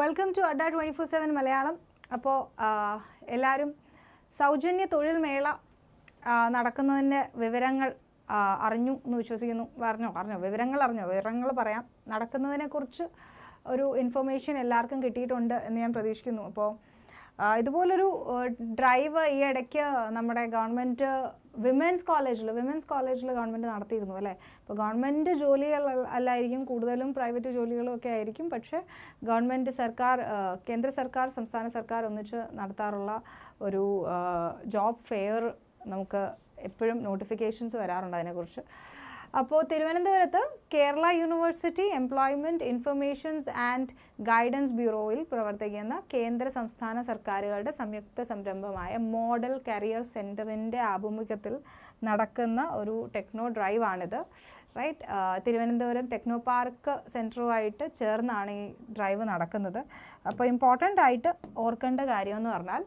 Welcome to അഡ twenty four seven Malayalam അപ്പോൾ എല്ലാവരും സൗജന്യ തൊഴിൽ മേള നടക്കുന്നതിന്റെ വിവരങ്ങൾ അറിഞ്ഞു എന്ന് വിശ്വസിക്കുന്നു. പറഞ്ഞോ അറിഞ്ഞോ വിവരങ്ങൾ അറിഞ്ഞോ വിവരങ്ങൾ പറയാം. നടക്കുന്നതിനെക്കുറിച്ച് ഒരു ഇൻഫർമേഷൻ എല്ലാവർക്കും കിട്ടിയിട്ടുണ്ട് എന്ന് ഞാൻ പ്രതീക്ഷിക്കുന്നു. അപ്പോൾ ഇതുപോലൊരു ഡ്രൈവ് ഈ ഇടയ്ക്ക് നമ്മുടെ ഗവൺമെന്റ് വിമൻസ് കോളേജിൽ വിമൻസ് കോളേജിൽ ഗവൺമെന്റ് നടത്തിയിരുന്നു അല്ലേ? ഇപ്പോൾ ഗവൺമെന്റ് ജോലികൾ അല്ലായിരിക്കും കൂടുതലും പ്രൈവറ്റ് ജോലികളും ഒക്കെ ആയിരിക്കും. പക്ഷേ ഗവൺമെന്റ് സർക്കാർ കേന്ദ്ര സർക്കാർ സംസ്ഥാന സർക്കാർ ഒന്നിച്ച് നടത്താറുള്ള ഒരു ജോബ് ഫെയർ നമുക്ക് എപ്പോഴും നോട്ടിഫിക്കേഷൻസ് വരാറുണ്ട് അതിനെക്കുറിച്ച്. അപ്പോൾ തിരുവനന്തപുരത്ത് Kerala university employment informations and guidance ബ്യൂറോയിൽ പ്രവർത്തിക്കുന്ന കേന്ദ്ര സംസ്ഥാന സർക്കാരുകളുടെ സംയുക്ത സംരംഭമായ മോഡൽ കരിയർ സെന്ററിന്റെ ആഭിമുഖ്യത്തിൽ നടക്കുന്ന ഒരു ടെക്നോ ഡ്രൈവാണിത് റൈറ്റ് തിരുവനന്തപുരം ടെക്നോ പാർക്ക് സെന്ററുമായിട്ട് ചേർന്നാണ് ഈ ഡ്രൈവ് നടക്കുന്നത്. അപ്പോൾ ഇമ്പോർട്ടന്റ് ആയിട്ട് ഓർക്കേണ്ട കാര്യമെന്ന് പറഞ്ഞാൽ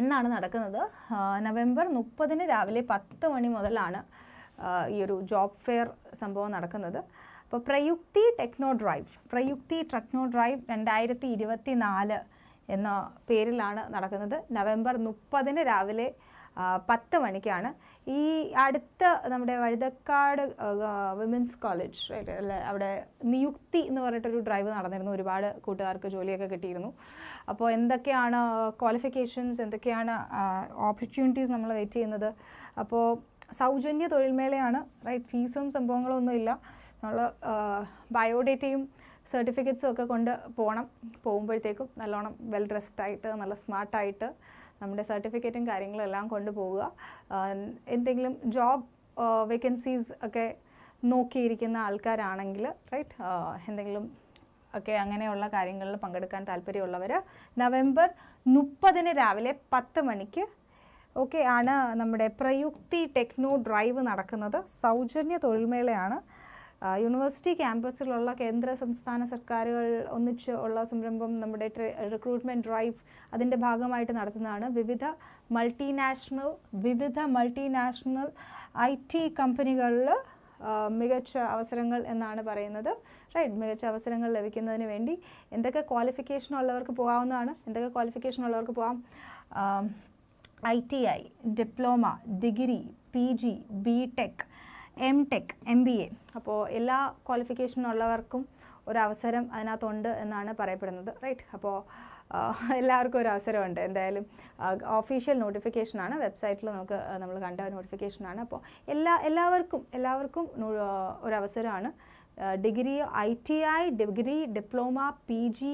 എന്നാണ് നടക്കുന്നത്? നവംബർ മുപ്പതിന് രാവിലെ പത്ത് മണി മുതലാണ് ഈ ഒരു ജോബ് ഫെയർ സംഭവം നടക്കുന്നത്. അപ്പോൾ Prayukti techno drive Prayukti techno drive രണ്ടായിരത്തി ഇരുപത്തി നാല് എന്ന പേരിലാണ് നടക്കുന്നത്. നവംബർ മുപ്പതിന് രാവിലെ പത്ത് മണിക്കാണ്. ഈ അടുത്ത നമ്മുടെ വഴുതക്കാട് വിമൻസ് കോളേജ് അവിടെ നിയുക്തി എന്ന് പറഞ്ഞിട്ടൊരു ഡ്രൈവ് നടന്നിരുന്നു. ഒരുപാട് കൂട്ടുകാർക്ക് ജോലിയൊക്കെ കിട്ടിയിരുന്നു. അപ്പോൾ എന്തൊക്കെയാണ് ക്വാളിഫിക്കേഷൻസ് എന്തൊക്കെയാണ് ഓപ്പർച്യൂണിറ്റീസ് നമ്മൾ വെയിറ്റ് ചെയ്യുന്നത്? അപ്പോൾ സൗജന്യ തൊഴിൽമേളയാണ് റൈറ്റ് ഫീസും സംഭവങ്ങളും ഒന്നുമില്ല നമ്മൾ ബയോഡേറ്റയും സർട്ടിഫിക്കറ്റ്സും ഒക്കെ കൊണ്ട് പോകണം പോകുമ്പോഴത്തേക്കും നല്ലോണം വെൽ ഡ്രസ്ഡ് ആയിട്ട് നല്ല സ്മാർട്ടായിട്ട് നമ്മുടെ സർട്ടിഫിക്കറ്റും കാര്യങ്ങളും എല്ലാം കൊണ്ടുപോവുക ആഹ് എന്തെങ്കിലും ജോബ് വേക്കൻസീസ് ഒക്കെ നോക്കിയിരിക്കുന്ന ആൾക്കാരാണെങ്കിൽ റൈറ്റ് എന്തെങ്കിലും ഒക്കെ അങ്ങനെയുള്ള കാര്യങ്ങളിൽ പങ്കെടുക്കാൻ താല്പര്യമുള്ളവർ നവംബർ മുപ്പതിന് രാവിലെ പത്ത് മണിക്ക് ഓക്കെ ആണ് നമ്മുടെ പ്രയുക്തി ടെക്നോ ഡ്രൈവ് നടക്കുന്നത്. സൗജന്യ തൊഴിൽമേളയാണ്. യൂണിവേഴ്സിറ്റി ക്യാമ്പസിലുള്ള കേന്ദ്ര സംസ്ഥാന സർക്കാരുകൾ ഒന്നിച്ച് ഉള്ള സംരംഭം നമ്മുടെ റിക്രൂട്ട്മെന്റ് ഡ്രൈവ് അതിന്റെ ഭാഗമായിട്ട് നടത്തുന്നതാണ്. വിവിധ മൾട്ടിനാഷണൽ വിവിധ മൾട്ടിനാഷണൽ ഐ ടി കമ്പനികളിൽ മികച്ച അവസരങ്ങൾ എന്നാണ് പറയുന്നത്. റൈറ്റ് മികച്ച അവസരങ്ങൾ ലഭിക്കുന്നതിന് വേണ്ടി എന്തൊക്കെ ക്വാളിഫിക്കേഷൻ ഉള്ളവർക്ക് പോകാവുന്നതാണ് എന്തൊക്കെ ക്വാളിഫിക്കേഷൻ ഉള്ളവർക്ക് പോകാം I T I diploma degree P G B tech M tech M B A. അപ്പോൾ എല്ലാ ക്വാളിഫിക്കേഷനുള്ളവർക്കും ഒരവസരം അതിനകത്തുണ്ട് എന്നാണ് പറയപ്പെടുന്നത് റൈറ്റ്? അപ്പോൾ എല്ലാവർക്കും ഒരു അവസരമുണ്ട് എന്തായാലും ഒഫീഷ്യൽ നോട്ടിഫിക്കേഷനാണ് വെബ്സൈറ്റിൽ നമുക്ക് നമ്മൾ കണ്ട നോട്ടിഫിക്കേഷനാണ് അപ്പോൾ എല്ലാ എല്ലാവർക്കും എല്ലാവർക്കും ഒരവസരമാണ്. Degree I T I degree diploma P G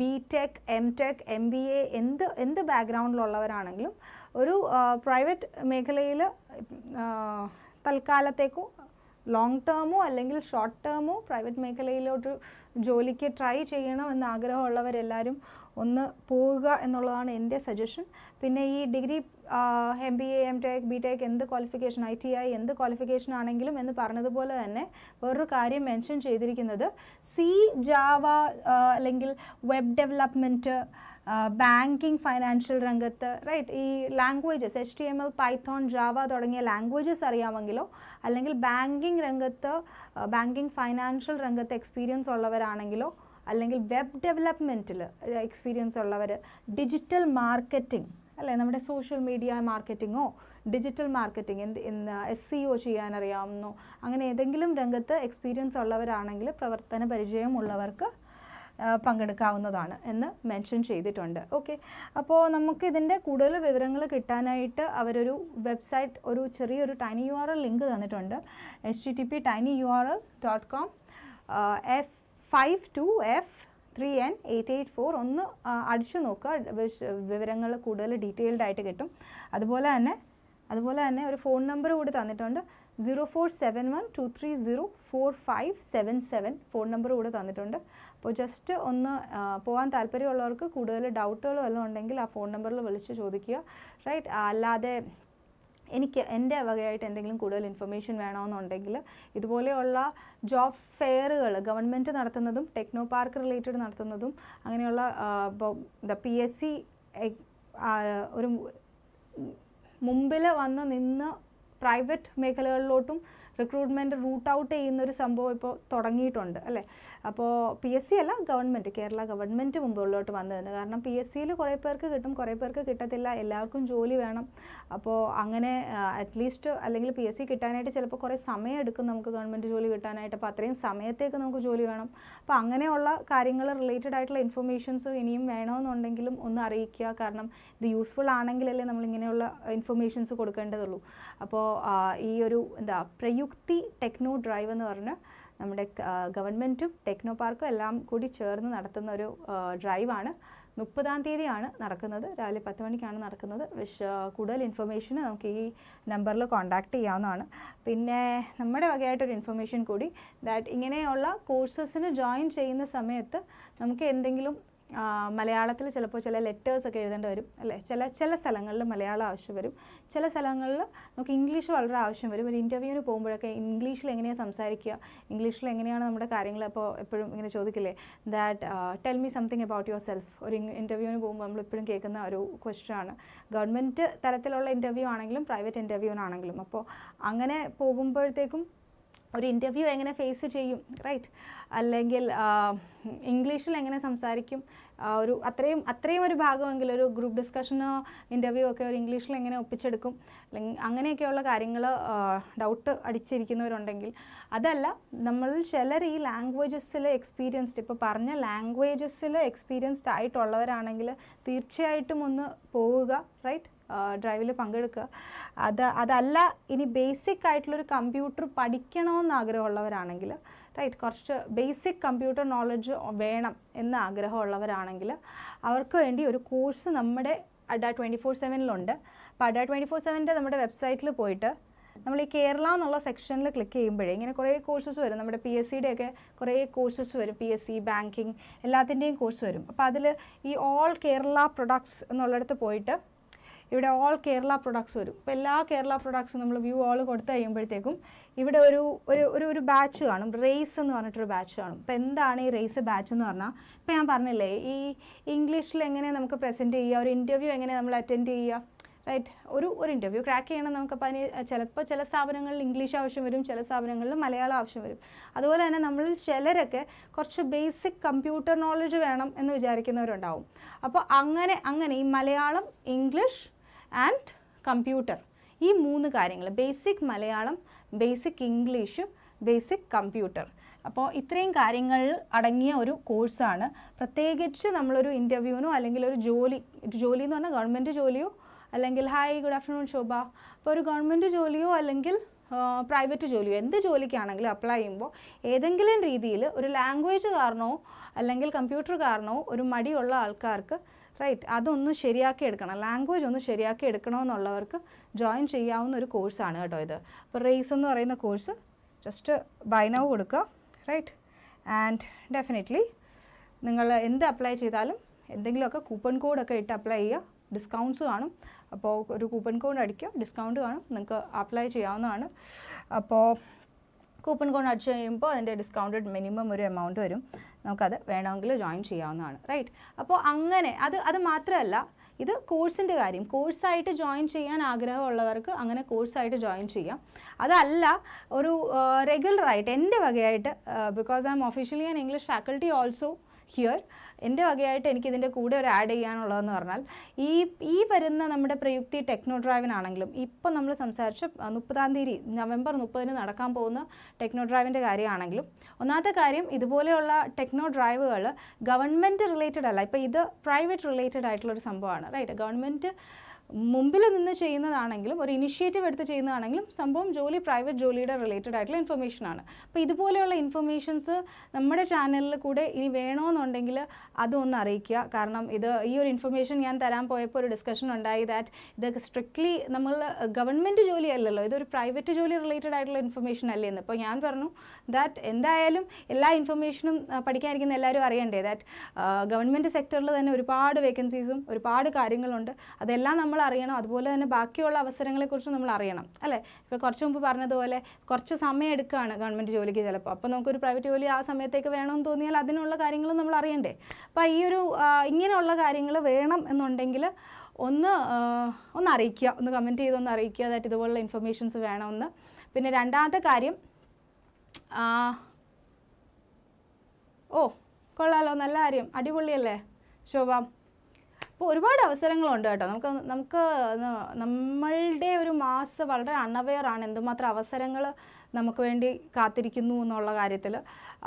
B tech M tech M B A എന്ത് എന്ത് ബാക്ക്ഗ്രൗണ്ടിലുള്ളവരാണെങ്കിലും ഒരു പ്രൈവറ്റ് മേഖലയിൽ തൽക്കാലത്തേക്കോ ലോങ് ടേമോ അല്ലെങ്കിൽ ഷോർട്ട് ടേമോ പ്രൈവറ്റ് മേഖലയിലോട്ട് ജോലിക്ക് ട്രൈ ചെയ്യണം എന്ന ആഗ്രഹമുള്ളവരെല്ലാവരും ഒന്ന് പോവുക എന്നുള്ളതാണ് എന്റെ സജഷൻ പിന്നെ ഈ degree M B A M tech B tech എന്ത് ക്വാളിഫിക്കേഷൻ ഐ ടി ഐ എന്ത് ക്വാളിഫിക്കേഷൻ ആണെങ്കിലും എന്ന് പറഞ്ഞതുപോലെ തന്നെ വേറൊരു കാര്യം മെൻഷൻ ചെയ്തിരിക്കുന്നത് സി ജാവ അല്ലെങ്കിൽ വെബ് ഡെവലപ്മെന്റ് ബാങ്കിങ് ഫൈനാൻഷ്യൽ രംഗത്ത് റൈറ്റ് ഈ languages H T M L Python Java തുടങ്ങിയ ലാംഗ്വേജസ് അറിയാമെങ്കിലോ അല്ലെങ്കിൽ ബാങ്കിങ് രംഗത്ത് ബാങ്കിങ് ഫൈനാൻഷ്യൽ രംഗത്ത് എക്സ്പീരിയൻസ് ഉള്ളവരാണെങ്കിലോ അല്ലെങ്കിൽ വെബ് ഡെവലപ്മെന്റിൽ എക്സ്പീരിയൻസ് ഉള്ളവർ ഡിജിറ്റൽ മാർക്കറ്റിംഗ് അല്ലേ? നമ്മുടെ സോഷ്യൽ മീഡിയ മാർക്കറ്റിങ്ങോ ഡിജിറ്റൽ മാർക്കറ്റിംഗ് എന്ത് എസ് സി ഒ ചെയ്യാനറിയാവുന്നോ അങ്ങനെ ഏതെങ്കിലും രംഗത്ത് എക്സ്പീരിയൻസ് ഉള്ളവരാണെങ്കിൽ പ്രവർത്തന പരിചയമുള്ളവർക്ക് പങ്കെടുക്കാവുന്നതാണ് എന്ന് മെൻഷൻ ചെയ്തിട്ടുണ്ട്. ഓക്കെ അപ്പോൾ നമുക്ക് ഇതിന്റെ കൂടുതൽ വിവരങ്ങൾ കിട്ടാനായിട്ട് അവരൊരു വെബ്സൈറ്റ് ഒരു ചെറിയൊരു tiny U R L link തന്നിട്ടുണ്ട് H T T P tiny U R L dot com F five two F three N eight eight four ഒന്ന് അടിച്ചു നോക്കുക. വിവരങ്ങൾ കൂടുതൽ ഡീറ്റെയിൽഡ് ആയിട്ട് കിട്ടും. അതുപോലെ തന്നെ അതുപോലെ തന്നെ ഒരു ഫോൺ നമ്പർ കൂടി തന്നിട്ടുണ്ട്. Zero four seven one two three zero four five seven seven phone number കൂടെ തന്നിട്ടുണ്ട്. അപ്പോൾ ജസ്റ്റ് ഒന്ന് പോകാൻ താല്പര്യമുള്ളവർക്ക് കൂടുതൽ ഡൗട്ടുകൾ വല്ലതും ഉണ്ടെങ്കിൽ ആ ഫോൺ നമ്പറിൽ വിളിച്ച് ചോദിക്കുക. റൈറ്റ് അല്ലാതെ എനിക്ക് എന്റെ വകയായിട്ട് എന്തെങ്കിലും കൂടുതൽ ഇൻഫർമേഷൻ വേണമെന്നുണ്ടെങ്കിൽ ഇതുപോലെയുള്ള ജോബ് ഫെയറുകൾ ഗവൺമെന്റ് നടത്തുന്നതും ടെക്നോ പാർക്ക് റിലേറ്റഡ് നടത്തുന്നതും അങ്ങനെയുള്ള ഇപ്പോൾ പി എസ് സി ഒരു മുമ്പിൽ വന്ന് നിന്ന് പ്രൈവറ്റ് മേഖലകളിലോട്ടും റിക്രൂട്ട്മെന്റ് റൂട്ട് ഔട്ട് ചെയ്യുന്ന ഒരു സംഭവം ഇപ്പോൾ തുടങ്ങിയിട്ടുണ്ട് അല്ലേ? അപ്പോൾ പി എസ് സി അല്ല ഗവൺമെന്റ് കേരള ഗവൺമെന്റ് മുമ്പുള്ളിലോട്ട് വന്നു നിന്ന്. കാരണം പി എസ് സിയിൽ കുറേ പേർക്ക് കിട്ടും കുറേ പേർക്ക് കിട്ടത്തില്ല എല്ലാവർക്കും ജോലി വേണം. അപ്പോൾ അങ്ങനെ അറ്റ്ലീസ്റ്റ് അല്ലെങ്കിൽ പി എസ് സി കിട്ടാനായിട്ട് ചിലപ്പോൾ കുറേ സമയം എടുക്കും നമുക്ക് ഗവൺമെന്റ് ജോലി കിട്ടാനായിട്ട്. അപ്പോൾ അത്രയും സമയത്തേക്ക് നമുക്ക് ജോലി വേണം. അപ്പോൾ അങ്ങനെയുള്ള കാര്യങ്ങൾ റിലേറ്റഡ് ആയിട്ടുള്ള ഇൻഫർമേഷൻസ് ഇനിയും വേണമെന്നുണ്ടെങ്കിലും ഒന്ന് അറിയിക്കുക. കാരണം ഇത് യൂസ്ഫുൾ ആണെങ്കിലല്ലേ നമ്മൾ ഇങ്ങനെയുള്ള ഇൻഫർമേഷൻസ് കൊടുക്കേണ്ടതുള്ളൂ അപ്പോൾ ഈ ഒരു എന്താ പ്രയുക്തി ടെക്നോ ഡ്രൈവ് എന്ന് പറഞ്ഞ് നമ്മുടെ ഗവൺമെന്റും ടെക്നോ പാർക്കും എല്ലാം കൂടി ചേർന്ന് നടത്തുന്ന ഒരു ഡ്രൈവാണ്. മുപ്പതാം തീയതിയാണ് നടക്കുന്നത്. രാവിലെ പത്ത് മണിക്കാണ് നടക്കുന്നത്. വിഷ കൂടുതൽ ഇൻഫർമേഷന് നമുക്ക് ഈ നമ്പറിൽ കോൺടാക്റ്റ് ചെയ്യാവുന്നതാണ്. പിന്നെ നമ്മുടെ വകയായിട്ടൊരു ഇൻഫർമേഷൻ കൂടി ദാറ്റ് ഇങ്ങനെയുള്ള കോഴ്സസിന് ജോയിൻ ചെയ്യുന്ന സമയത്ത് നമുക്ക് എന്തെങ്കിലും മലയാളത്തിൽ ചിലപ്പോൾ ചില ലെറ്റേഴ്സ് ഒക്കെ എഴുതേണ്ടി വരും അല്ലേ? ചില ചില സ്ഥലങ്ങളിൽ മലയാളം ആവശ്യം വരും. ചില സ്ഥലങ്ങളിൽ നമുക്ക് ഇംഗ്ലീഷ് വളരെ ആവശ്യം വരും. ഒരു ഇന്റർവ്യൂവിന് പോകുമ്പോഴൊക്കെ ഇംഗ്ലീഷിൽ എങ്ങനെയാണ് സംസാരിക്കുക? ഇംഗ്ലീഷിൽ എങ്ങനെയാണ് നമ്മുടെ കാര്യങ്ങൾ അപ്പോൾ എപ്പോഴും ഇങ്ങനെ ചോദിക്കില്ലേ? That tell me something about yourself ഒരു ഇന്റർവ്യൂവിന് പോകുമ്പോൾ നമ്മൾ എപ്പോഴും കേൾക്കുന്ന ഒരു ക്വസ്റ്റ്യൻ ആണ്. ഗവൺമെന്റ് തലത്തിലുള്ള ഇന്റർവ്യൂ ആണെങ്കിലും പ്രൈവറ്റ് ഇന്റർവ്യൂവിനാണെങ്കിലും അപ്പോൾ അങ്ങനെ പോകുമ്പോഴത്തേക്കും ഒരു ഇന്റർവ്യൂ എങ്ങനെ ഫേസ് ചെയ്യും റൈറ്റ് അല്ലെങ്കിൽ ഇംഗ്ലീഷിൽ എങ്ങനെ സംസാരിക്കും ഒരു അത്രയും അത്രയും ഒരു ഭാഗമെങ്കിലും ഒരു ഗ്രൂപ്പ് ഡിസ്കഷനോ ഇന്റർവ്യൂ ഒക്കെ ഒരു ഇംഗ്ലീഷിൽ എങ്ങനെ ഒപ്പിച്ചെടുക്കും അല്ലെങ്കിൽ അങ്ങനെയൊക്കെയുള്ള കാര്യങ്ങൾ ഡൗട്ട് അടിച്ചിരിക്കുന്നവരുണ്ടെങ്കിൽ അതല്ല നമ്മൾ ചിലർ ഈ ലാംഗ്വേജസിൽ എക്സ്പീരിയൻസ്ഡ് ഇപ്പോൾ പറഞ്ഞ ലാംഗ്വേജസിൽ എക്സ്പീരിയൻസ്ഡ് ആയിട്ടുള്ളവരാണെങ്കിൽ തീർച്ചയായിട്ടും ഒന്ന് പോവുക റൈറ്റ് ഡ്രൈവിൽ പങ്കെടുക്കുക. അത് അതല്ല ഇനി ബേസിക് ആയിട്ടുള്ളൊരു കമ്പ്യൂട്ടർ പഠിക്കണമെന്ന് ആഗ്രഹമുള്ളവരാണെങ്കിൽ റൈറ്റ് കുറച്ച് ബേസിക് കമ്പ്യൂട്ടർ നോളജ് വേണം എന്ന് ആഗ്രഹമുള്ളവരാണെങ്കിൽ അവർക്ക് വേണ്ടി ഒരു കോഴ്സ് നമ്മുടെ അഡ ട്വന്റി ഫോർ സെവനിലുണ്ട് അപ്പോൾ അഡ ട്വന്റി ഫോർ സെവന്റെ നമ്മുടെ വെബ്സൈറ്റിൽ പോയിട്ട് നമ്മൾ ഈ കേരള എന്നുള്ള സെക്ഷനിൽ ക്ലിക്ക് ചെയ്യുമ്പോഴേ ഇങ്ങനെ കുറേ കോഴ്സസ് വരും. നമ്മുടെ പി എസ് സിയുടെ ഒക്കെ കുറേ കോഴ്സസ് വരും. പി എസ് സി ബാങ്കിങ് എല്ലാത്തിന്റെയും കോഴ്സ് വരും. അപ്പോൾ അതിൽ ഈ ഓൾ കേരള പ്രൊഡക്ട്സ് എന്നുള്ളിടത്ത് പോയിട്ട് ഇവിടെ ഓൾ കേരള പ്രൊഡക്ട്സ് വരും. ഇപ്പോൾ എല്ലാ കേരള പ്രൊഡക്ട്സും നമ്മൾ വ്യൂ ഓൾ കൊടുത്തു കഴിയുമ്പോഴത്തേക്കും ഇവിടെ ഒരു ഒരു ഒരു ഒരു ബാച്ച് കാണും. റേസ് എന്ന് പറഞ്ഞിട്ടൊരു ബാച്ച് കാണും. ഇപ്പോൾ എന്താണ് ഈ റേസ് ബാച്ച് എന്ന് പറഞ്ഞാൽ ഇപ്പോൾ ഞാൻ പറഞ്ഞില്ലേ ഈ ഇംഗ്ലീഷിൽ എങ്ങനെ നമുക്ക് പ്രസന്റ് ചെയ്യുക ഒരു ഇന്റർവ്യൂ എങ്ങനെ നമ്മൾ അറ്റൻഡ് ചെയ്യുക റൈറ്റ് ഒരു ഒരു ഇന്റർവ്യൂ ക്രാക്ക് ചെയ്യണം നമുക്കപ്പോൾ അതിന് ചിലപ്പോൾ ചില സ്ഥാപനങ്ങളിൽ ഇംഗ്ലീഷ് ആവശ്യം വരും ചില സ്ഥാപനങ്ങളിൽ മലയാളം ആവശ്യം വരും. അതുപോലെ തന്നെ നമ്മൾ ചിലരൊക്കെ കുറച്ച് ബേസിക് കമ്പ്യൂട്ടർ നോളജ് വേണം എന്ന് വിചാരിക്കുന്നവരുണ്ടാവും. അപ്പോൾ അങ്ങനെ അങ്ങനെ ഈ മലയാളം ഇംഗ്ലീഷ് ആൻഡ് കമ്പ്യൂട്ടർ. ഈ മൂന്ന് കാര്യങ്ങൾ basic Malayalam basic English basic computer. അപ്പോൾ ഇത്രയും കാര്യങ്ങൾ അടങ്ങിയ ഒരു കോഴ്സാണ്. പ്രത്യേകിച്ച് നമ്മളൊരു ഇന്റർവ്യൂവിനോ അല്ലെങ്കിൽ ഒരു ജോലി ജോലി എന്ന് പറഞ്ഞാൽ ഗവൺമെന്റ് ജോലിയോ അല്ലെങ്കിൽ ഹായ് ഗുഡ് ആഫ്റ്റർനൂൺ ശോഭ. അപ്പോൾ ഒരു ഗവൺമെന്റ് ജോലിയോ അല്ലെങ്കിൽ പ്രൈവറ്റ് ജോലിയോ എന്ത് ജോലിക്കാണെങ്കിലും അപ്ലൈ ചെയ്യുമ്പോൾ ഏതെങ്കിലും രീതിയിൽ ഒരു ലാംഗ്വേജ് കാരണവും അല്ലെങ്കിൽ കമ്പ്യൂട്ടർ കാരണവും ഒരു മടിയുള്ള ആൾക്കാർക്ക് റൈറ്റ് അതൊന്ന് ശരിയാക്കി എടുക്കണം. ലാംഗ്വേജ് ഒന്ന് ശരിയാക്കി എടുക്കണമെന്നുള്ളവർക്ക് ജോയിൻ ചെയ്യാവുന്ന ഒരു കോഴ്സാണ് കേട്ടോ ഇത്. അപ്പോൾ റേസ് എന്ന് പറയുന്ന കോഴ്സ് ജസ്റ്റ് ബൈനവ് കൊടുക്കുക. റൈറ്റ് ആൻഡ് ഡെഫിനറ്റ്ലി നിങ്ങൾ എന്ത് അപ്ലൈ ചെയ്താലും എന്തെങ്കിലുമൊക്കെ കൂപ്പൺ കോഡൊക്കെ ഇട്ട് അപ്ലൈ ചെയ്യുക. ഡിസ്കൗണ്ട്സ് കാണും. അപ്പോൾ ഒരു കൂപ്പൺ കോഡ് അടിക്കുക. ഡിസ്കൗണ്ട് കാണും. നിങ്ങൾക്ക് അപ്ലൈ ചെയ്യാവുന്നതാണ്. അപ്പോൾ കൂപ്പൺ കോഡ് അടിച്ച് കഴിയുമ്പോൾ അതിന്റെ ഡിസ്കൗണ്ടഡ് മിനിമം ഒരു എമൗണ്ട് വരും. നമുക്കത് വേണമെങ്കിൽ ജോയിൻ ചെയ്യാവുന്നതാണ് റൈറ്റ് അപ്പോൾ അങ്ങനെ അത് അത് മാത്രമല്ല ഇത് കോഴ്സിന്റെ കാര്യം. കോഴ്സായിട്ട് ജോയിൻ ചെയ്യാൻ ആഗ്രഹമുള്ളവർക്ക് അങ്ങനെ കോഴ്സായിട്ട് ജോയിൻ ചെയ്യാം. അതല്ല ഒരു റെഗുലറായിട്ട് എന്റെ വകയായിട്ട് because I'm officially an English faculty also here എന്റെ വകയായിട്ട് എനിക്ക് ഇതിന്റെ കൂടെ ഒരു ആഡ് ചെയ്യാനുള്ളതെന്ന് പറഞ്ഞാൽ ഈ ഈ വരുന്ന നമ്മുടെ പ്രയുക്തി ടെക്നോ ഡ്രൈവിനാണെങ്കിലും ഇപ്പം നമ്മൾ സംസാരിച്ച മുപ്പതാം തീയതി നവംബർ മുപ്പതിന് നടക്കാൻ പോകുന്ന ടെക്നോ ഡ്രൈവിന്റെ കാര്യമാണെങ്കിലും ഒന്നാമത്തെ കാര്യം ഇതുപോലെയുള്ള ടെക്നോ ഡ്രൈവുകൾ ഗവൺമെന്റ് റിലേറ്റഡ് അല്ല ഇപ്പോൾ ഇത് പ്രൈവറ്റ് റിലേറ്റഡ് ആയിട്ടുള്ളൊരു സംഭവമാണ് റൈറ്റ് ഗവൺമെന്റ് മുമ്പിൽ നിന്ന് ചെയ്യുന്നതാണെങ്കിലും ഒരു ഇനിഷ്യേറ്റീവ് എടുത്ത് ചെയ്യുന്നതാണെങ്കിലും സംഭവം ജോലി പ്രൈവറ്റ് ജോലിയുടെ റിലേറ്റഡ് ആയിട്ടുള്ള ഇൻഫർമേഷൻ ആണ്. അപ്പോൾ ഇതുപോലെയുള്ള ഇൻഫർമേഷൻസ് നമ്മുടെ ചാനലിൽ കൂടെ ഇനി വേണമെന്നുണ്ടെങ്കിൽ അതൊന്ന് അറിയിക്കുക. കാരണം ഇത് ഈ ഒരു ഇൻഫർമേഷൻ ഞാൻ തരാൻ പോയപ്പോൾ ഒരു ഡിസ്കഷൻ ഉണ്ടായി ദാറ്റ് ഇത് സ്ട്രിക്ട്ലി നമ്മൾ ഗവൺമെന്റ് ജോലി അല്ലല്ലോ ഇതൊരു പ്രൈവറ്റ് ജോലി റിലേറ്റഡ് ആയിട്ടുള്ള ഇൻഫർമേഷൻ അല്ലേ എന്ന്. അപ്പോൾ ഞാൻ പറഞ്ഞു ദാറ്റ് എന്തായാലും എല്ലാ ഇൻഫർമേഷനും പഠിക്കാനിരിക്കുന്ന എല്ലാവരും അറിയണ്ടേ? ദാറ്റ് ഗവൺമെന്റ് സെക്ടറിൽ തന്നെ ഒരുപാട് വേക്കൻസീസും ഒരുപാട് കാര്യങ്ങളുണ്ട്. അതെല്ലാം നമ്മൾ അറിയണം അതുപോലെ തന്നെ ബാക്കിയുള്ള അവസരങ്ങളെക്കുറിച്ച് നമ്മൾ അറിയണം. അല്ലേ? ഇപ്പോൾ കുറച്ച് മുമ്പ് പറഞ്ഞതുപോലെ കുറച്ച് സമയം എടുക്കുകയാണ് ഗവൺമെന്റ് ജോലിക്ക് ചിലപ്പോൾ അപ്പോൾ നമുക്കൊരു പ്രൈവറ്റ് ജോലി ആ സമയത്തേക്ക് വേണമെന്ന് തോന്നിയാൽ അതിനുള്ള കാര്യങ്ങളും നമ്മൾ അറിയണ്ടേ? അപ്പോൾ ഈ ഒരു ഇങ്ങനെയുള്ള കാര്യങ്ങൾ വേണം എന്നുണ്ടെങ്കിൽ ഒന്ന് ഒന്ന് അറിയിക്കുക. ഒന്ന് കമന്റ് ചെയ്തൊന്ന് അറിയിക്കുക. അതായത് ഇതുപോലുള്ള ഇൻഫർമേഷൻസ് വേണമെന്ന് പിന്നെ രണ്ടാമത്തെ കാര്യം ഓ കൊള്ളാലോ. നല്ല കാര്യം. അടിപൊളിയല്ലേ? ശോഭ. അപ്പോൾ ഒരുപാട് അവസരങ്ങളുണ്ട് കേട്ടോ. നമുക്ക് നമുക്ക് നമ്മളുടെ ഒരു മാസ് വളരെ അൺഅവെയർ ആണ് എന്തുമാത്രം അവസരങ്ങൾ നമുക്ക് വേണ്ടി കാത്തിരിക്കുന്നു എന്നുള്ള കാര്യത്തിൽ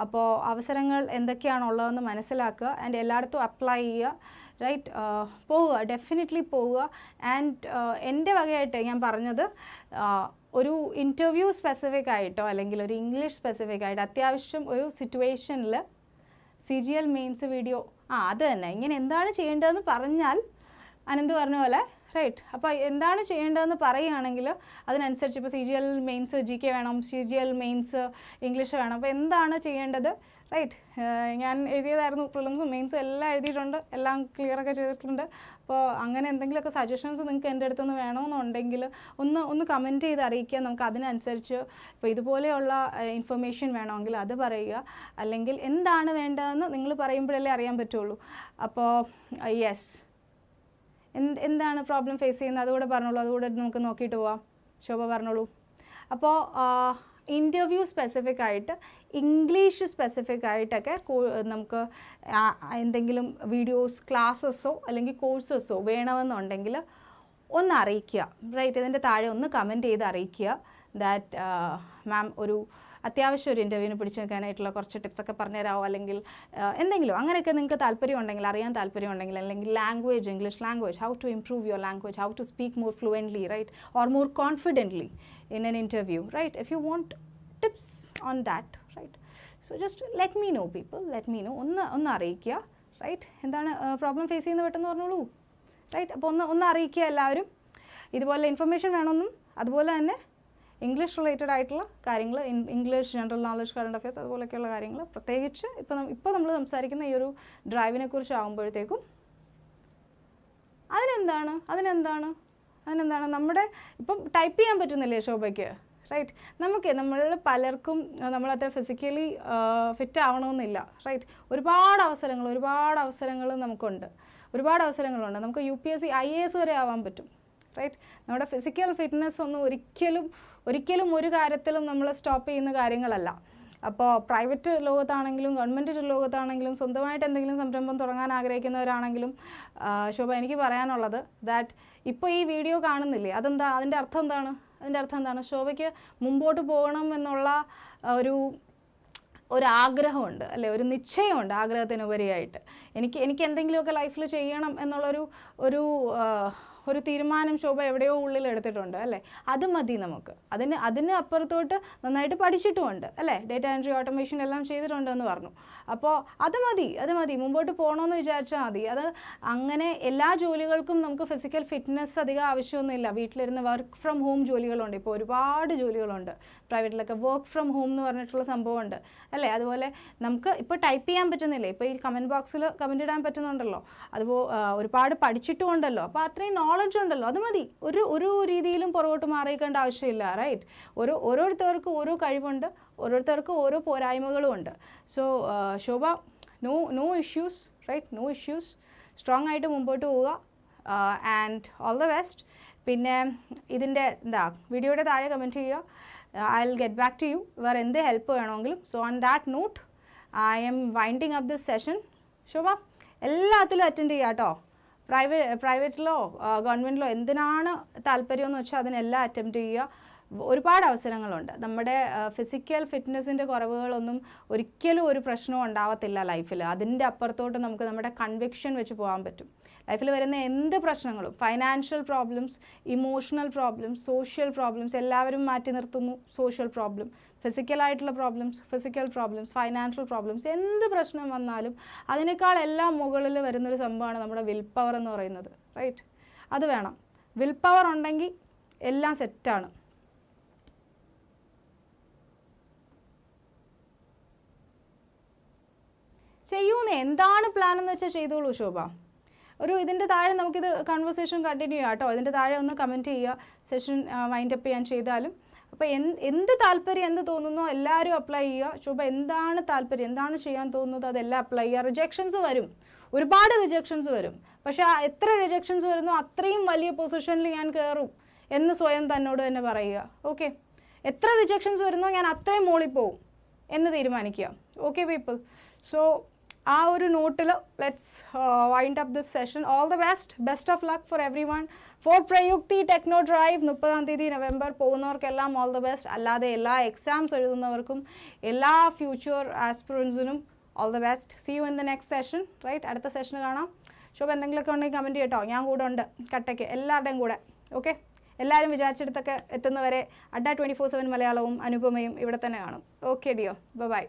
അപ്പോൾ അവസരങ്ങൾ എന്തൊക്കെയാണുള്ളതെന്ന് മനസ്സിലാക്കുക. ആൻഡ് എല്ലായിടത്തും അപ്ലൈ ചെയ്യുക. റൈറ്റ് പോവുക. ഡെഫിനറ്റ്ലി പോവുക. ആൻഡ് എന്റെ വകയായിട്ട് ഞാൻ പറഞ്ഞത് ഒരു ഇന്റർവ്യൂ സ്പെസിഫിക് ആയിട്ടോ അല്ലെങ്കിൽ ഒരു ഇംഗ്ലീഷ് സ്പെസിഫിക് ആയിട്ട് അത്യാവശ്യം ഒരു സിറ്റുവേഷനിൽ C G L mains video ആ അത് തന്നെ. ഇങ്ങനെ എന്താണ് ചെയ്യേണ്ടതെന്ന് പറഞ്ഞാൽ അനന്ത് പറഞ്ഞ പോലെ റൈറ്റ് അപ്പോൾ എന്താണ് ചെയ്യേണ്ടതെന്ന് പറയുകയാണെങ്കിൽ അതിനനുസരിച്ച് ഇപ്പോൾ C G L mains G K വേണം C G L mains English വേണം. അപ്പോൾ എന്താണ് ചെയ്യേണ്ടത്? റൈറ്റ് ഞാൻ എഴുതിയതായിരുന്നു പ്രിലിംസും മെയിൻസും എല്ലാം എഴുതിയിട്ടുണ്ട്. എല്ലാം ക്ലിയറൊക്കെ ചെയ്തിട്ടുണ്ട്. അപ്പോൾ അങ്ങനെ എന്തെങ്കിലുമൊക്കെ സജഷൻസ് നിങ്ങൾക്ക് എന്റെ അടുത്തുനിന്ന് വേണമെന്നുണ്ടെങ്കിൽ ഒന്ന് ഒന്ന് കമന്റ് ചെയ്ത് അറിയിക്കുക. നമുക്ക് അതിനനുസരിച്ച് ഇപ്പോൾ ഇതുപോലെയുള്ള ഇൻഫർമേഷൻ വേണമെങ്കിൽ അത് പറയുക. അല്ലെങ്കിൽ എന്താണ് വേണ്ടതെന്ന് നിങ്ങൾ പറയുമ്പോഴല്ലേ അറിയാൻ പറ്റുള്ളൂ. അപ്പോൾ യെസ് എന്ത് എന്താണ് പ്രോബ്ലം ഫേസ് ചെയ്യുന്നത്? അതുകൂടെ പറഞ്ഞോളൂ. അതുകൂടെ നമുക്ക് നോക്കിയിട്ട് പോവാം. ശോഭ പറഞ്ഞോളൂ. അപ്പോൾ ഇന്റർവ്യൂ സ്പെസിഫിക് ആയിട്ട് ഇംഗ്ലീഷ് സ്പെസിഫിക് ആയിട്ടൊക്കെ നമുക്ക് എന്തെങ്കിലും വീഡിയോസ് ക്ലാസ്സസോ അല്ലെങ്കിൽ കോഴ്സസോ വേണമെന്നുണ്ടെങ്കിൽ ഒന്ന് അറിയിക്കുക. റൈറ്റ് ഇതിന്റെ താഴെ ഒന്ന് കമന്റ് ചെയ്ത് അറിയിക്കുക ദാറ്റ് മാം ഒരു അത്യാവശ്യം ഒരു ഇന്റർവ്യൂവിന് പിടിച്ചു നിൽക്കാനായിട്ടുള്ള കുറച്ച് ടിപ്സൊക്കെ പറഞ്ഞുതരാമോ അല്ലെങ്കിൽ എന്തെങ്കിലും അങ്ങനെയൊക്കെ നിങ്ങൾക്ക് താല്പര്യം ഉണ്ടെങ്കിൽ അറിയാൻ താല്പര്യം ഉണ്ടെങ്കിൽ അല്ലെങ്കിൽ language English language how to improve your language how to speak more fluently right or more confidently in an interview right if you want tips on that right so just let me know people let me know ഒന്ന് ഒന്ന് അറിയിക്കുക right എന്താണ് problem face ചെയ്യുന്ന പെട്ടെന്ന് പറഞ്ഞോളൂ right അപ്പോൾ ഒന്ന് ഒന്ന് അറിയിക്കുക എല്ലാവരും. ഇതുപോലെ ഇൻഫർമേഷൻ വേണമെന്നും അതുപോലെ തന്നെ ഇംഗ്ലീഷ് റിലേറ്റഡ് ആയിട്ടുള്ള കാര്യങ്ങൾ English general knowledge current affairs അതുപോലെയൊക്കെയുള്ള കാര്യങ്ങൾ പ്രത്യേകിച്ച് ഇപ്പോൾ ഇപ്പോൾ നമ്മൾ സംസാരിക്കുന്ന ഈ ഒരു ഡ്രൈവിനെ കുറിച്ച് ആകുമ്പോഴത്തേക്കും അതിനെന്താണ് അതിനെന്താണ് അതിനെന്താണ് നമ്മുടെ ഇപ്പം ടൈപ്പ് ചെയ്യാൻ പറ്റുന്നില്ലേ ശോഭയ്ക്ക്? റൈറ്റ് നമുക്ക് നമ്മൾ പലർക്കും നമ്മൾ അത്ര ഫിസിക്കലി ഫിറ്റ് ആവണമെന്നില്ല. റൈറ്റ് ഒരുപാട് അവസരങ്ങൾ ഒരുപാട് അവസരങ്ങൾ നമുക്കുണ്ട്. ഒരുപാട് അവസരങ്ങളുണ്ട്. നമുക്ക് U P S C I A S വരെ ആവാൻ പറ്റും. റൈറ്റ് നമ്മുടെ ഫിസിക്കൽ ഫിറ്റ്നസ് ഒന്നും ഒരിക്കലും ഒരിക്കലും ഒരു കാര്യത്തിലും നമ്മൾ സ്റ്റോപ്പ് ചെയ്യുന്ന കാര്യങ്ങളല്ല. അപ്പോൾ പ്രൈവറ്റ് ലോകത്താണെങ്കിലും ഗവൺമെന്റ് ലോകത്താണെങ്കിലും സ്വന്തമായിട്ട് എന്തെങ്കിലും സംരംഭം തുടങ്ങാൻ ആഗ്രഹിക്കുന്നവരാണെങ്കിലും ശോഭ എനിക്ക് പറയാനുള്ളത് ദാറ്റ് ഇപ്പോൾ ഈ വീഡിയോ കാണുന്നില്ലേ? അതെന്താ? അതിന്റെ അർത്ഥം എന്താണ്? അതിന്റെ അർത്ഥം എന്താണ്? ശോഭയ്ക്ക് മുമ്പോട്ട് പോകണം എന്നുള്ള ഒരു ഒരു ഒരാഗ്രഹമുണ്ട് അല്ലെ? ഒരു നിശ്ചയമുണ്ട് ആഗ്രഹത്തിനുപരിയായിട്ട്. എനിക്ക് എനിക്ക് എന്തെങ്കിലുമൊക്കെ ലൈഫിൽ ചെയ്യണം എന്നുള്ളൊരു ഒരു ഒരു തീരുമാനം ശോഭ എവിടെയോ ഉള്ളിൽ എടുത്തിട്ടുണ്ട് അല്ലേ? അത് മതി നമുക്ക്. അതിന് അതിന് അപ്പുറത്തോട്ട് നന്നായിട്ട് പഠിച്ചിട്ടുമുണ്ട് അല്ലേ? ഡേറ്റ എൻട്രി ഓട്ടോമേഷൻ എല്ലാം ചെയ്തിട്ടുണ്ടെന്ന് പറഞ്ഞു. അപ്പോൾ അത് മതി അത് മതി. മുമ്പോട്ട് പോകണമെന്ന് വിചാരിച്ചാൽ മതി. അത് അങ്ങനെ എല്ലാ ജോലികൾക്കും നമുക്ക് ഫിസിക്കൽ ഫിറ്റ്നസ് അധികം ആവശ്യമൊന്നുമില്ല. വീട്ടിലിരുന്ന് വർക്ക് ഫ്രം ഹോം ജോലികളുണ്ട്. ഇപ്പോൾ ഒരുപാട് ജോലികളുണ്ട്. പ്രൈവറ്റിലൊക്കെ വർക്ക് ഫ്രം ഹോം എന്ന് പറഞ്ഞിട്ടുള്ള സംഭവമുണ്ട്. അല്ലേ? അതുപോലെ നമുക്ക് ഇപ്പോൾ ടൈപ്പ് ചെയ്യാൻ പറ്റുന്നില്ലേ? ഇപ്പോൾ ഈ കമന്റ് ബോക്സിൽ കമന്റ് ഇടാൻ പറ്റുന്നുണ്ടല്ലോ. അതുപോ ഒരുപാട് ഒരുപാട് പഠിച്ചിട്ടുമുണ്ടല്ലോ. അപ്പോൾ അത്രയും നോളജ് ഉണ്ടല്ലോ. അത് മതി. ഒരു ഒരു രീതിയിലും പുറകോട്ട് മാറിയിക്കേണ്ട ആവശ്യമില്ല. റൈറ്റ് ഓരോ ഓരോരുത്തർക്കും ഓരോ കഴിവുണ്ട്. ഓരോരുത്തർക്കും ഓരോ പോരായ്മകളും ഉണ്ട്. So Shobha no no issues right no issues strong ആയിട്ട് മുമ്പോട്ട് പോവുക. ആൻഡ് ഓൾ ദ ബെസ്റ്റ് പിന്നെ ഇതിന്റെ എന്താ വീഡിയോയുടെ താഴെ കമന്റ് ചെയ്യുക. I will get back to you വേറെ എന്ത് ഹെൽപ്പ് വേണമെങ്കിലും. So on that note I'm winding up this session Shobha എല്ലാത്തിലും അറ്റൻഡ് ചെയ്യുക കേട്ടോ. പ്രൈവറ്റ് പ്രൈവറ്റിലോ ഗവൺമെന്റിലോ എന്തിനാണ് താല്പര്യമെന്ന് വെച്ചാൽ അതിനെല്ലാം അറ്റംപ്റ്റ് ചെയ്യുക. ഒരുപാട് അവസരങ്ങളുണ്ട്. നമ്മുടെ ഫിസിക്കൽ ഫിറ്റ്നസിന്റെ കുറവുകളൊന്നും ഒരിക്കലും ഒരു പ്രശ്നവും ഉണ്ടാവത്തില്ല ലൈഫിൽ അതിന്റെ അപ്പുറത്തോട്ട് നമുക്ക് നമ്മുടെ കൺവിക്ഷൻ വെച്ച് പോകാൻ പറ്റും. ലൈഫിൽ വരുന്ന എന്ത് പ്രശ്നങ്ങളും financial problems emotional problems social problems എല്ലാവരും മാറ്റി നിർത്തുന്നു. Social problem ഫിസിക്കലായിട്ടുള്ള problems physical problems financial problems എന്ത് പ്രശ്നം വന്നാലും അതിനേക്കാൾ എല്ലാം മുകളിൽ വരുന്നൊരു സംഭവമാണ് നമ്മുടെ വിൽ പവർ എന്ന് പറയുന്നത്. റൈറ്റ് അത് വേണം. വിൽ പവർ ഉണ്ടെങ്കിൽ എല്ലാം സെറ്റാണ് ചെയ്യൂന്നേ? എന്താണ് പ്ലാൻ എന്ന് വെച്ചാൽ ചെയ്തോളൂ ശോഭ. ഒരു ഇതിന്റെ താഴെ നമുക്കിത് കൺവെർസേഷൻ കണ്ടിന്യൂ ചെയ്യാം കേട്ടോ. ഇതിന്റെ താഴെ ഒന്ന് കമന്റ് ചെയ്യുക. സെഷൻ വൈൻഡപ്പ് ചെയ്യാൻ ചെയ്താലും. അപ്പോൾ എന്ത് എന്ത് താല്പര്യം എന്ത് തോന്നുന്നോ എല്ലാവരും അപ്ലൈ ചെയ്യുക. ശോഭ എന്താണ് താല്പര്യം? എന്താണ് ചെയ്യാൻ തോന്നുന്നത്? അതെല്ലാം അപ്ലൈ ചെയ്യുക. റിജക്ഷൻസ് വരും. ഒരുപാട് റിജക്ഷൻസ് വരും. പക്ഷേ ആ എത്ര റിജക്ഷൻസ് വരുന്നോ അത്രയും വലിയ പൊസിഷനിൽ ഞാൻ കയറും എന്ന് സ്വയം തന്നോട് തന്നെ പറയുക. ഓക്കെ എത്ര റിജക്ഷൻസ് വരുന്നോ ഞാൻ അത്രയും മോളിൽ പോവും എന്ന് തീരുമാനിക്കുക. ഓക്കെ പീപ്പിൾ സോ ആ ഒരു നോട്ടിൽ let's wind up this session all the best best of luck for everyone for Prayukti techno drive മുപ്പതാം തീയതി നവംബർ പോകുന്നവർക്കെല്ലാം ഓൾ ദ ബെസ്റ്റ് അല്ലാതെ എല്ലാ എക്സാംസ് എഴുതുന്നവർക്കും എല്ലാ future ആസ്പിറൻസിനും all the best see you in the next session right അടുത്ത സെഷൻ കാണാം. ശോഭ എന്തെങ്കിലുമൊക്കെ ഉണ്ടെങ്കിൽ കമന്റ് ചെയ്യട്ടോ. ഞാൻ കൂടെ ഉണ്ട്. കട്ടയ്ക്ക്. എല്ലാവരുടെയും കൂടെ. ഓക്കെ എല്ലാവരും വിചാരിച്ചെടുത്തൊക്കെ എത്തുന്നവരെ അഡ്ഡ ട്വന്റി ഫോർ സെവൻ മലയാളവും അനുപമയും ഇവിടെ തന്നെ കാണും. Okay deo by